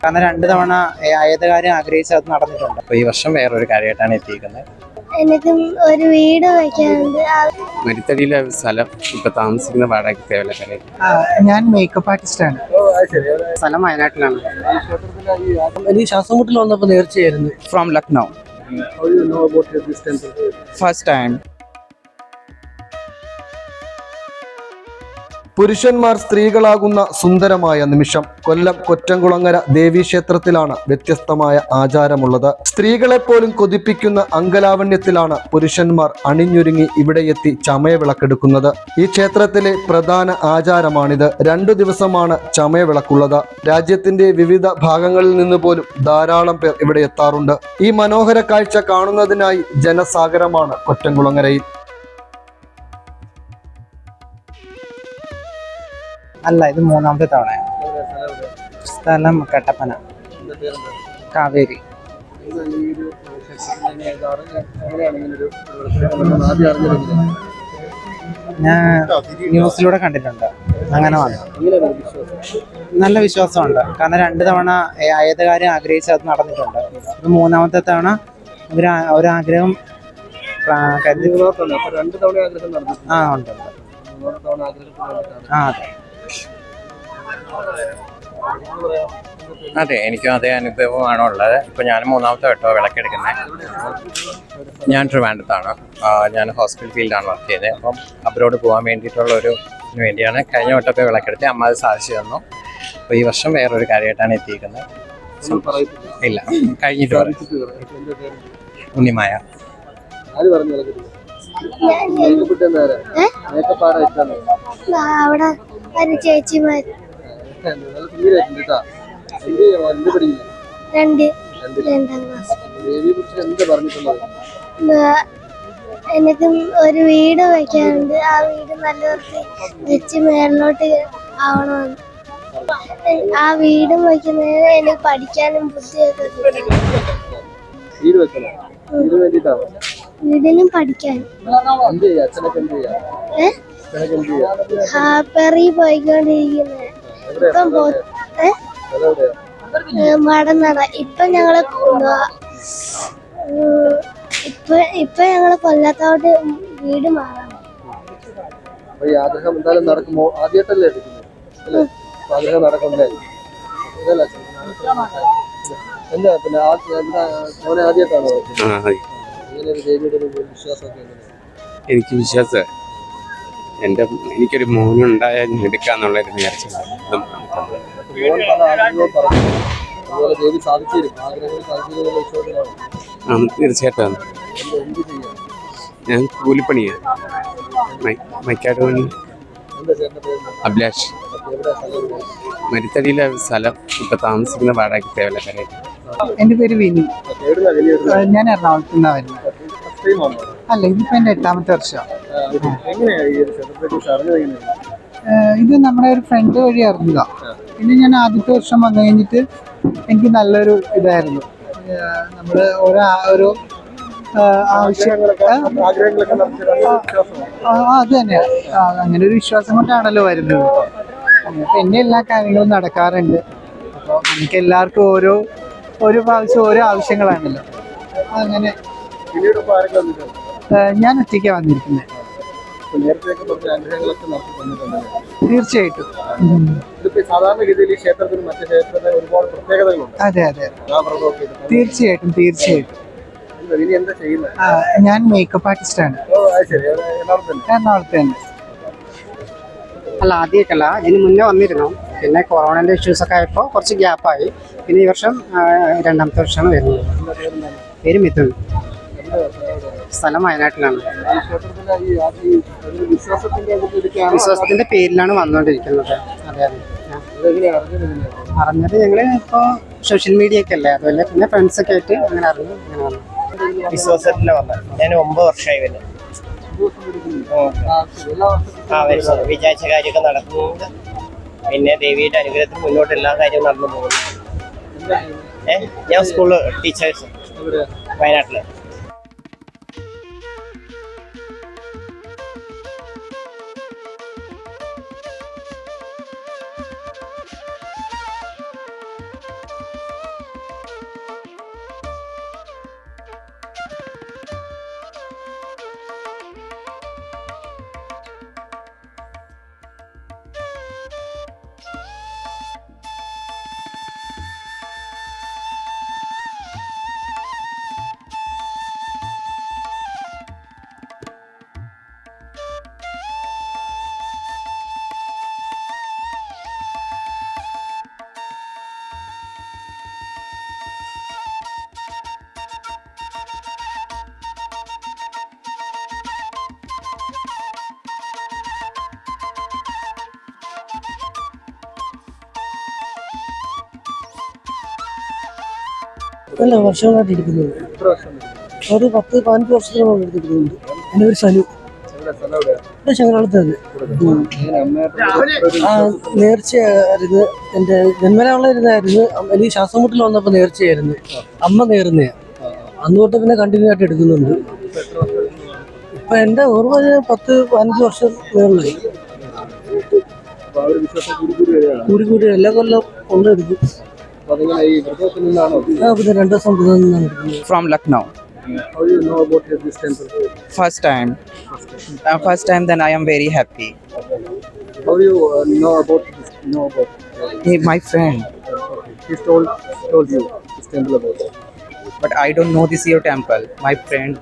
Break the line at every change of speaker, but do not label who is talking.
കാരണം രണ്ട് തവണ ആയത് ഏത് കാര്യം ആഗ്രഹിച്ച് അത് നടന്നിട്ടുണ്ട്.
അപ്പൊ ഈ വർഷം വേറൊരു കാര്യമായിട്ടാണ് എത്തിയിരിക്കുന്നത്.
എനിക്കും ഒരു വീട് വയ്ക്കാനുണ്ട്.
മരുത്തടിയിലെ സ്ഥലം ഇപ്പൊ താമസിക്കുന്ന തേവലക്കരയിൽ
ഞാൻ മേക്കപ്പ് ആർട്ടിസ്റ്റ് ആണ്. സ്ഥലം വയനാട്ടിലാണ്.
എനിക്ക് ശ്വാസം മുട്ടിൽ വന്നപ്പോൾ നേർച്ചയായിരുന്നു
ഫ്രോം ലക്നൗ ഫസ്റ്റ് ടൈം
പുരുഷന്മാർ സ്ത്രീകളാകുന്ന സുന്ദരമായ നിമിഷം കൊല്ലം കൊറ്റംകുളങ്ങര ദേവീക്ഷേത്രത്തിലാണ് വ്യത്യസ്തമായ ആചാരമുള്ളത്. സ്ത്രീകളെപ്പോലും കൊതിപ്പിക്കുന്ന അങ്കലാവണ്യത്തിലാണ് പുരുഷന്മാർ അണിഞ്ഞൊരുങ്ങി ഇവിടെയെത്തി ചമയവിളക്കെടുക്കുന്നത്. ഈ ക്ഷേത്രത്തിലെ പ്രധാന ആചാരമാണിത്. രണ്ടു ദിവസമാണ് ചമയവിളക്കുള്ളത്. രാജ്യത്തിന്റെ വിവിധ ഭാഗങ്ങളിൽ നിന്ന് പോലും ധാരാളം പേർ ഇവിടെ എത്താറുണ്ട്. ഈ മനോഹര കാഴ്ച കാണുന്നതിനായി ജനസാഗരമാണ് കൊറ്റംകുളങ്ങരയിൽ.
അല്ല ഇത് മൂന്നാമത്തെ തവണ സ്ഥലം കട്ടപ്പന. കാവേരി. ഞാൻ ന്യൂസിലൂടെ കണ്ടിട്ടുണ്ട്. അങ്ങനെ വന്നു. നല്ല വിശ്വാസമുണ്ട്. കാരണം രണ്ട് തവണ ഏത് കാര്യം ആഗ്രഹിച്ച് അത് നടന്നിട്ടുണ്ട്. ഇത് മൂന്നാമത്തെ തവണ ഒരു ഒരാഗ്രഹം ആ ഉണ്ട് ആ അതെ.
അതെ എനിക്കും അതേ അനുഭവമാണ് ഉള്ളത് ഇപ്പോൾ ഞാൻ മൂന്നാമത്തെ വട്ടോ വിളക്കെടുക്കുന്നത് ഞാൻ ട്രിവാൻഡത്താണ് ഞാൻ ഹോസ്പിറ്റൽ ഫീൽഡാണ് വർക്ക് ചെയ്തത് അപ്പം അബ്രോഡ് പോകാൻ വേണ്ടിയിട്ടുള്ള ഒരു വേണ്ടിയാണ് കഴിഞ്ഞ വട്ടത്തെ വിളക്കെടുത്ത്. അമ്മ അത് സാധിച്ചു തന്നു. അപ്പോൾ ഈ വർഷം വേറൊരു കാര്യമായിട്ടാണ് എത്തിയിരിക്കുന്നത്. ഇല്ല കഴിഞ്ഞിട്ട് ഉണ്ണിമായ.
അവിടെ ചേച്ചിമാർ രണ്ട്. ക്ലാസ്. എനിക്ക് ഒരു വീട് വയ്ക്കാനുണ്ട് ആ വീട് നല്ല വൃത്തി വെച്ച് മേളിലോട്ട് ആവണമെന്ന്. ആ വീടും വയ്ക്കുന്നതിന് എനിക്ക് പഠിക്കാനും ബുദ്ധിയൊക്കെ
വീടിനും
പഠിക്കാനും. ഹാപ്പറി പോയിക്കൊണ്ടിരിക്കുന്നത് ഇപ്പം മടന്നട. ഇപ്പൊ ഞങ്ങൾ ഇപ്പൊ ഇപ്പൊ ഞങ്ങൾ കൊല്ലത്തോട്ട് വീട് മാറാം
അപ്പൊ ഈ ആഗ്രഹം എന്തായാലും നടക്കുമോ ആദ്യമായിട്ടല്ലേ എടുക്കുന്നത്? ആഗ്രഹം നടക്കണ്ടേ ഇതല്ല. എന്താ പിന്നെ ആ എന്താ മോനെ ആദ്യമായിട്ടാണോ? ഇങ്ങനെ ഒരു ദേവിയുടെ വിശ്വാസമൊക്കെ
എനിക്ക് വിശ്വാസം എന്റെ എനിക്കൊരു മോനുണ്ടായ എടുക്കാന്നുള്ളൊരു നേർച്ചയാണ് ആ തീർച്ചയായിട്ടും. ഞാൻ കൂലിപ്പണിയാണ് മൈക്കാട് പണി അഭിലാഷ്? മരുത്തടിയിലെ സ്ഥലം ഇപ്പൊ താമസിക്കുന്ന വാടക തേവലക്കരയിൽ
എന്റെ പേര് വിനി. ഞാൻ എറണാകുളത്ത് നിന്നാണ് വരുന്നത് അല്ല ഇതിപ്പോ എന്റെ എട്ടാമത്തെ വർഷമാണ്.
ഇത്
നമ്മുടെ ഒരു ഫ്രണ്ട് വഴി അറിഞ്ഞതാ. പിന്നെ ഞാൻ ആദ്യത്തെ വർഷം വന്നു കഴിഞ്ഞിട്ട് എനിക്ക് നല്ലൊരു ഇതായിരുന്നു. നമ്മൾ ഓരോ ആ- ഒരു ഏഹ് ആവശ്യം ഏഹ്
ആഗ്രഹങ്ങളൊക്കെ നടത്തിയതാണ്
ആ, അത് തന്നെ അങ്ങനെ ഒരു വിശ്വാസം കൊണ്ടാണല്ലോ വരുന്നത്. എന്റെ എല്ലാ കാര്യങ്ങളും നടക്കാറുണ്ട്. അപ്പോൾ നമുക്ക് എല്ലാവർക്കും ഓരോ ഓരോ പ്രാവശ്യം ഓരോ ആവശ്യങ്ങളാണല്ലോ. അങ്ങനെ ഞാൻ ഒറ്റയ്ക്ക് വന്നിരിക്കുന്നത്
നേരത്തെയൊക്കെ പറഞ്ഞ ആഗ്രഹങ്ങളൊക്കെ നടത്തി തന്നിട്ടുണ്ടല്ലോ
തീർച്ചയായിട്ടും. ഉം.
ഇതിപ്പോ സാധാരണഗതിയിൽ ഈ ക്ഷേത്രത്തിന് മറ്റു ക്ഷേത്രത്തിന് ഒരുപാട് പ്രത്യേകതകളുണ്ട്.
അതെ അതെ തീർച്ചയായിട്ടും തീർച്ചയായിട്ടും.
ഇനി എന്താ ചെയ്യുന്നത്?
ആ, ഞാൻ മേക്കപ്പ് ആർട്ടിസ്റ്റ് ആണ്.
ഓ അത് ശരി. അത് എറണാകുളത്ത് തന്നെ.
എറണാകുളത്ത് തന്നെ.
അല്ല ആദ്യമൊക്കെയല്ല ഇതിന് മുന്നേ വന്നിരുന്നു. പിന്നെ കൊറോണന്റെ ഇഷ്യൂസ് ഒക്കെ ആയപ്പോൾ കുറച്ച് ഗ്യാപ്പായി പിന്നെ ഈ വർഷം ആ, രണ്ടാമത്തെ വർഷമാണ് വരുന്നത്. പേര് മിഥുൻ. സ്ഥലം വയനാട്ടിലാണ്.
വിശ്വാസത്തിന്റെ
വിശ്വാസത്തിന്റെ പേരിലാണ് വന്നുകൊണ്ടിരിക്കുന്നത്. അതെ അതെ.
അറിഞ്ഞത്
ഞങ്ങൾ ഞങ്ങൾ ഇപ്പോൾ സോഷ്യൽ മീഡിയ ഒക്കെ അല്ലേ? അതുപോലെ പിന്നെ ഫ്രണ്ട്സ് ഒക്കെ ആയിട്ട് അങ്ങനെ അറിഞ്ഞു അങ്ങനെ വന്നു.
വിശ്വാസത്തിലെ വന്നത് ഞാൻ ഒമ്പത് വർഷമായി വരുന്നത്
എല്ലാ വർഷവും
ആ വരുന്നത് വിചാരിച്ച കാര്യമൊക്കെ നടക്കുന്നുണ്ട് പിന്നെ ദേവിയുടെ അനുഗ്രഹത്തിൽ മുന്നോട്ട് എല്ലാ കാര്യവും നടന്നു പോകുന്നു. ഏഹ് ഞാൻ സ്കൂളിൽ ടീച്ചേഴ്സ്
എവിടെയാ?
അല്ല വർഷങ്ങളായിട്ട് എടുക്കുന്നുണ്ട് ഒരു പത്ത് പതിനഞ്ച് വർഷത്തോളം എടുത്തിട്ടുണ്ട് എന്റെ ഒരു സനു.
സ്ഥലം
ഇവിടെ ശങ്കരാളത്ത് തന്നെ ആ നേർച്ചയായിരുന്നു. എന്റെ ജന്മനാളെ ഇരുന്നായിരുന്നു അമ്മ- എനിക്ക് ശ്വാസം വന്നപ്പോ വന്നപ്പോൾ നേർച്ചയായിരുന്നു. അമ്മ നേർന്ന. അന്ന് തൊട്ട് പിന്നെ കണ്ടിന്യൂ ആയിട്ട് എടുക്കുന്നുണ്ട്. ഇപ്പൊ എന്റെ ഓർമ്മ പത്ത് പതിനഞ്ച് വർഷം
ഒരു കൂടി കൂടി
കൂടി കൂടി എല്ലാ കൊല്ലം കൊണ്ടെടുക്കും
അപ്പൊ അതിങ്ങനെ ഈ വ്രതത്തിൽ നിന്നാണോ
ആ പിന്നെ രണ്ട് ദിവസം ഇവിടെ നിന്നാണ് എടുക്കുന്നത്
from Lucknow.
How do you know about this temple?
First time. Uh, first time, then I am very happy.
How do you uh, know about this? Know about?
He, my friend,
He's told told you this temple about.
but I don't know this your temple. My friend